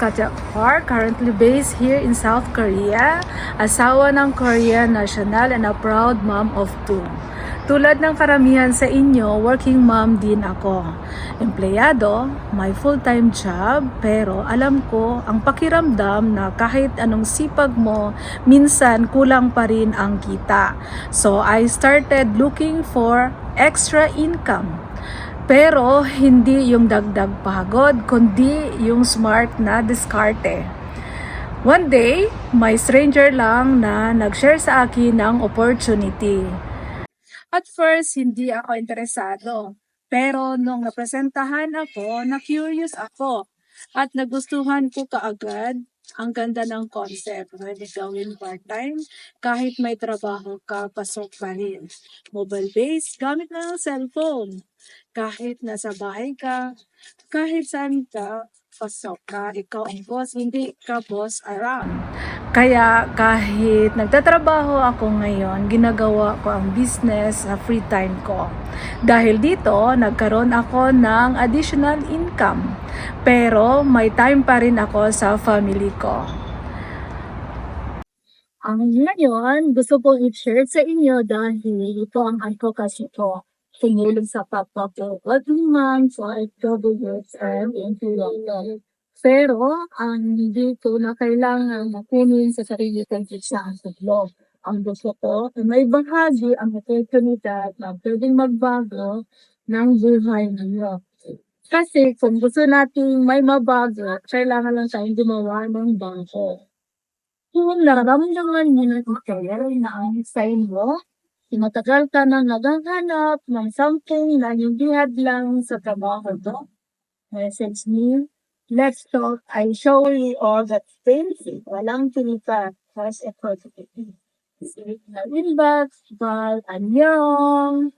Katja Park, currently based here in South Korea. Asawa ng Korean national and a proud mom of two. Tulad ng karamihan sa inyo, working mom din ako. Empleyado, may full-time job, pero alam ko ang pakiramdam na kahit anong sipag mo, minsan kulang pa rin ang kita. So I started looking for extra income. Pero hindi yung dagdag pagod, kundi yung smart na diskarte. One day, may stranger lang na nag-share sa akin ng opportunity. At first, hindi ako interesado. Pero nung napresentahan ako, na-curious ako. At nagustuhan ko kaagad ang ganda ng concept. Pwede gawin part-time, kahit may trabaho ka, pasok pa rin. Mobile-based, gamit na ng cellphone. Kahit nasa bahay ka, kahit saan ka, pasok ka, ikaw ang boss, hindi ka boss around. Kaya kahit nagtatrabaho ako ngayon, ginagawa ko ang business sa free time ko. Dahil dito, nagkaroon ako ng additional income. Pero may time pa rin ako sa family ko. Ang ngayon, gusto kong i-share sa inyo dahil ito ang advocacy ko. Tumulong sa pagpapagod naman sa FWs and employment. Pero, ang hindi ko na kailangan nakunin sa sarili kong isa ang tuglog. Ang gusto ko ay may bahagi ang oportunidad na pwedeng magbago ng buhay ninyo. Kasi kung gusto natin may mabago, kailangan lang tayong gumawa ng bago. Kung nararamdaman mo na ito na ang sign mo, matagal ka na naghahanap ng something na hindi hadlang sa trabaho mo, message me, let's talk, I show you all that things, walang pilitan, has a opportunity. Sige na inbox, but anyong.